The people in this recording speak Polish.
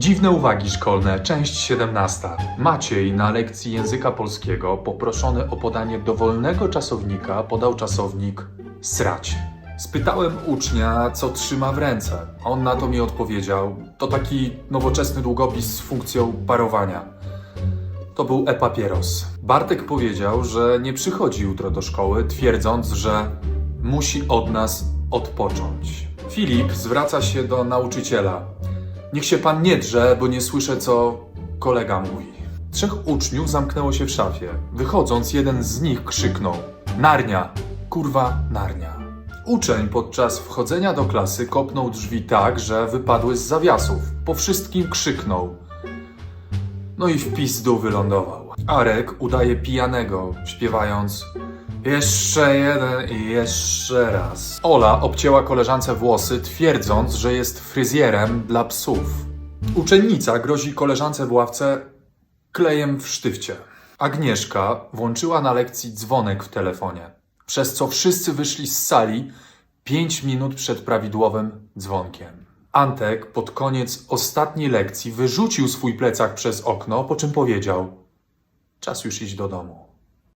Dziwne uwagi szkolne, część 17. Maciej na lekcji języka polskiego poproszony o podanie dowolnego czasownika podał czasownik srać. Spytałem ucznia, co trzyma w ręce. On na to mi odpowiedział: To taki nowoczesny długopis z funkcją parowania. To był e-papieros. Bartek powiedział, że nie przychodzi jutro do szkoły, twierdząc, że musi od nas odpocząć. Filip zwraca się do nauczyciela. Niech się pan nie drze, bo nie słyszę, co kolega mówi. Trzech uczniów zamknęło się w szafie. Wychodząc, jeden z nich krzyknął: Narnia! Kurwa, narnia! Uczeń podczas wchodzenia do klasy kopnął drzwi tak, że wypadły z zawiasów. Po wszystkim krzyknął. No i w pizdu wylądował. Arek udaje pijanego, śpiewając jeszcze jeden i jeszcze raz. Ola obcięła koleżance włosy, twierdząc, że jest fryzjerem dla psów. Uczennica grozi koleżance w ławce klejem w sztywcie. Agnieszka włączyła na lekcji dzwonek w telefonie, przez co wszyscy wyszli z sali 5 minut przed prawidłowym dzwonkiem. Antek pod koniec ostatniej lekcji wyrzucił swój plecak przez okno, po czym powiedział: Czas już iść do domu.